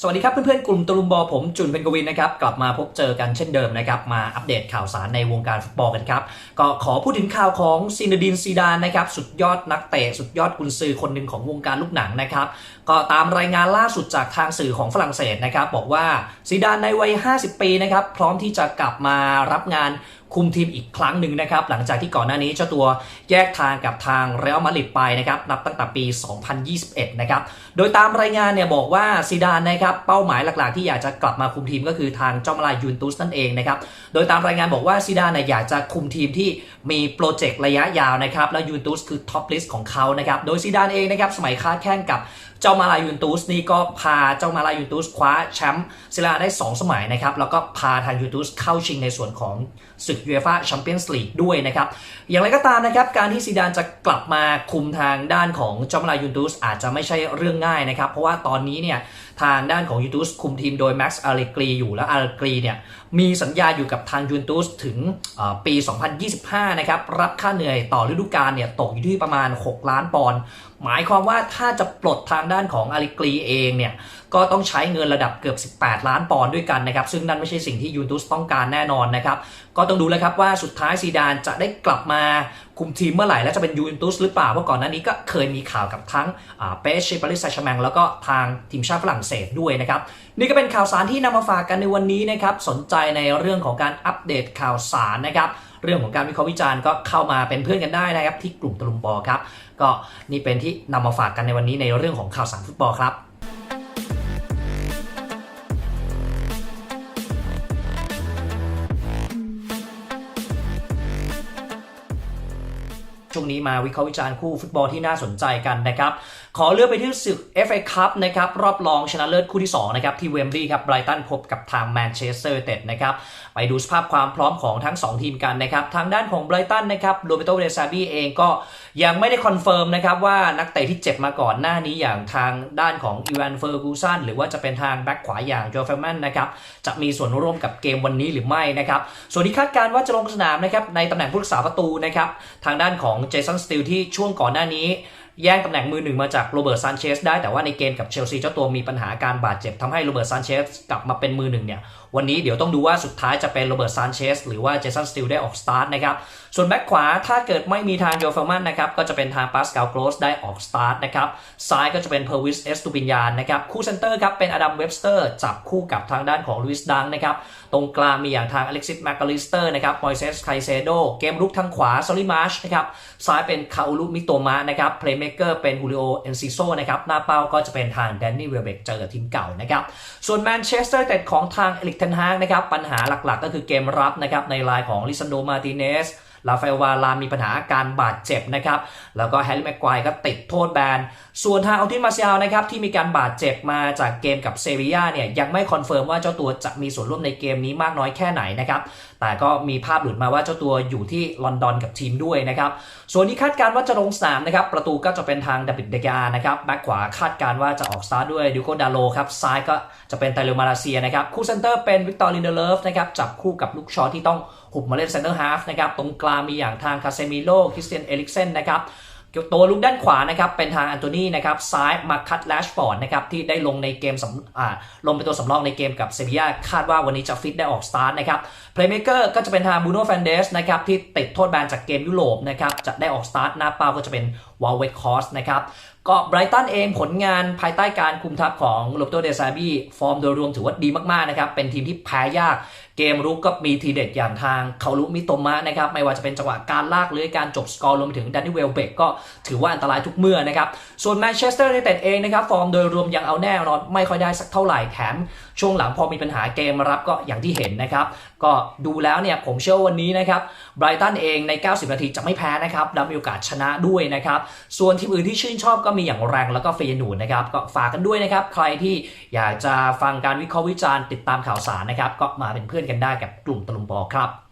สวัสดีครับเพื่อนๆกลุ่มตลุมบอผมจุนเป็นกวินนะครับกลับมาพบเจอกันเช่นเดิมนะครับมาอัปเดตข่าวสารในวงการฟุตบอลกันครับก็ขอพูดถึงข่าวของซินดินซีดานนะครับสุดยอดนักเตะสุดยอดกุนซือคนหนึ่งของวงการลูกหนังนะครับก็ตามรายงานล่าสุดจากทางสื่อของฝรั่งเศสนะครับบอกว่าซีดานในวัย 50 ปีนะครับพร้อมที่จะกลับมารับงาน คุมทีมอีกครั้งหนึ่งนะครับ หลังจากที่ก่อนหน้านี้เจ้าตัวแยกทางกับทางเรอัลมาดริดไปนะครับ นับตั้งแต่ปี 2021 นะครับ โดยตามรายงานเนี่ยบอกว่าซีดานนะครับ เป้าหมายหลักๆ ที่อยากจะกลับมาคุมทีมก็คือทางเจ้ามาลายยูนตุสนั่นเองนะครับ โดยตามรายงานบอกว่าซีดานเนี่ยอยากจะคุมทีมที่มีโปรเจกต์ระยะยาวนะครับ แล้วยูนตุสคือท็อปลิสต์ของเขานะครับ โดยซีดานเองนะครับสมัยค้าแข่งกับเจ้ามาลายูนตุสนี่ก็พาเจ้ามาลายูนตุสคว้าแชมป์ซิลาได้ 2 สมัยนะครับ แล้วก็พาทางยูนตุสเข้าชิงในส่วนของศึกยูเอฟ่าแชมเปี้ยนส์ลีกด้วยนะครับ อย่างไรก็ตามนะครับ การที่ซีดานจะกลับมาคุมทางด้านของจ้ามลายูนตุสอาจจะไม่ใช่เรื่องง่ายนะครับ เพราะว่าตอนนี้เนี่ยทางด้านของยูนตุสคุมทีมโดยแม็กซ์อาร์เลกรีอยู่แล้วอาร์เลกรีเนี่ยมีสัญญาอยู่กับทางยูนตุสถึงปี 2025 นะครับ รับค่าเหนื่อยต่อฤดูกาลเนี่ยตกอยู่ที่ประมาณ 6 ล้านปอนด์หมายความว่าถ้าจะปลดทางด้านของอาริกรีเองเนี่ยก็ต้องใช้เงินระดับเกือบ 18 ล้านปอนด์ด้วยกันนะครับ ซึ่งนั่นไม่ใช่สิ่งที่ยูนตุสต้องการแน่นอนนะครับ ก็ต้องดูแล้วครับว่าสุดท้ายซีดานจะได้กลับมาคุมทีมเมื่อไหร่ และจะเป็นยูนตุสหรือเปล่า เพราะก่อนหน้านี้ก็เคยมีข่าวกับทั้งเปเชปาริสแซชแมงแล้วก็ทางทีมชาติฝรั่งเศสด้วยนะครับ นี่ก็เป็นข่าวสารที่นำมาฝากกันในวันนี้นะครับ สนใจในเรื่องของการอัปเดตข่าวสารนะครับเรื่องของการวิเคราะห์วิจารณ์ก็เข้ามาเป็นเพื่อนกันได้นะครับที่กลุ่มตะลุมบอครับก็นี่เป็นที่นำมาฝากกันในวันนี้ในเรื่องของข่าวสารฟุตบอลครับ ช่วงนี้มาวิเคราะห์วิจารณ์คู่ฟุตบอลที่น่าสนใจกันนะครับ ขอเลือกไปที่ศึก FA Cup นะครับรอบรองชนะเลิศคู่ที่2นะครับที่เวมบลีย์ครับไบรตันพบกับทางแมนเชสเตอร์เต็ดนะครับไปดูสภาพความพร้อมของทั้ง 2 ทีมกันนะครับทางด้านของไบรตันนะครับโรเบโตเดซาบีเองก็ยังไม่ได้คอนเฟิร์มนะครับว่านักเตะที่เจ็บมาก่อนหน้านี้อย่างทางด้านของอีวานเฟอร์กูสันหรือว่าจะเป็นทางแบ็คขวาอย่างโจเฟลแมนนะครับจะมีส่วนร่วมกับเกมวันนี้หรือไม่นะครับส่วนที่คาดการณ์ว่าจะลงสนามนะครับในตำแหน่งผู้รักษาประตูนะครับทางด้านของเจสันสติลที่ช่วงก่อนหน้านี้ แย่งตำแหน่งมือหนึ่งมาจากโรเบิร์ตซานเชสได้แต่ว่าในเกมกับเชลซีเจ้าตัวมีปัญหาการบาดเจ็บทำให้โรเบิร์ตซานเชสกลับมาเป็นมือหนึ่งเนี่ย วันนี้เดี๋ยวต้องดูว่าสุดท้ายจะเป็นโรเบิร์ตซานเชสหรือว่าเจสันสติลได้ออกสตาร์ทนะครับ ส่วนแบ็คขวาถ้าเกิดไม่มีทางโยเฟลมันนะครับ ก็จะเป็นทางปาสกาลโกรสได้ออกสตาร์ทนะครับ ซ้ายก็จะเป็นเพอร์วิสเอสตูปินยานนะครับ คู่เซนเตอร์ครับเป็นอดัมเว็บสเตอร์จับคู่กับทางด้านของลุยส์ดังนะครับ ตรงกลางมีอย่างทางอเล็กซิสแมคคาลิสเตอร์นะครับมอยเซสไคเซโดเกมรุกทางขวาซอลิมาชนะครับซ้ายเป็นคาอูลุมิโตมะนะครับเพลย์เมเกอร์เป็นฮูลิโอเอนซิโซนะครับหน้าเป้าก็จะเป็นทางแดนนี่เวลเบกเจอกับทีมเก่านะครับส่วนแมนเชสเตอร์แต่ของทางเอลิกเทนฮากนะครับปัญหาหลักๆ ก็คือเกมรับนะครับในลายของลิซันโดมาติเนส ลาฟาเอลวาลามีปัญหาอาการบาดเจ็บนะครับ แล้วก็แฮร์รี่แม็กควายก็ติดโทษแบน ส่วนทางอัลติมาเซียลนะครับที่มีการบาดเจ็บมาจากเกมกับเซบียาเนี่ยยังไม่คอนเฟิร์มว่าเจ้าตัวจะมีส่วนร่วมในเกมนี้มากน้อยแค่ไหนนะครับ แต่ก็มีภาพหลุดมาว่าเจ้าตัวอยู่ที่ลอนดอนกับทีมด้วยนะครับ ส่วนที่คาดการณ์ว่าจะลงสนามนะครับประตูก็จะเป็นทางดาบิดเดกานะครับแบ็คขวาคาดการณ์ว่าจะออกสตาร์ด้วยดิโกดาโลครับซ้ายก็จะเป็นไตเลมาลาเซียนะครับคู่เซนเตอร์เป็นวิกตอร์ลินเดเลฟนะครับจับคู่กับลูกชอที่ต้องหุบมาเล่นเซนเตอร์ฮาฟนะครับตรงกลางมีอย่างทางคาเซมิโลคริสเตียนเอลิกเซนนะครับตัวลุกด้านขวานะครับเป็นทางอันโตนีนะครับซ้ายมาคัตแลชฟอร์ดนะครับที่ได้ลงในเกมสำอ่าลงเป็นตัวสำรองในเกมกับเซบียาคาดว่าวันนี้จะฟิตได้ออกสตาร์ทนะครับเพลย์เมเกอร์ก็จะเป็นทางบูโน่แฟนเดสนะครับที่ติดโทษแบนจากเกมยุโรปนะครับจะได้ออกสตาร์ทหน้าเป้าก็จะเป็นวอลเวคคอสนะครับก็ไบรตันเองผลงานภายใต้การคุมทัพของโรเบโตเดซาบีฟอร์มโดยรวมถือว่าดีมากๆนะครับ เป็นทีมที่แพ้ยากเกมรุกก็มีทีเด็ดอย่างทางเขารุมิโตมะนะครับ ไม่ว่าจะเป็นจังหวะการลากเลื้อยการจบสกอร์รวมไปถึงดันนี่เวลเบกก็ถือว่าอันตรายทุกเมื่อนะครับ ส่วนแมนเชสเตอร์ยูไนเต็ดเองนะครับ ฟอร์มโดยรวมยังเอาแน่นอนไม่ค่อยได้สักเท่าไหร่แถมช่วงหลังพอมีปัญหาเกมรับก็อย่างที่เห็นนะครับ ก็ดูแล้วเนี่ยผมเชื่อวันนี้นะครับไบรตันเองใน 90 นาทีจะไม่แพ้นะครับและมีโอกาสชนะด้วยนะครับส่วนทีมอื่นที่ชื่นชอบก็มีอย่างแรงแล้วก็เฟยนูนนะครับก็ฝากกันด้วยนะครับ ใครที่อยากจะฟังการวิเคราะห์วิจารณ์ติดตามข่าวสารนะครับ ก็มาเป็นเพื่อนกันได้กับกลุ่มตะลุมบอครับ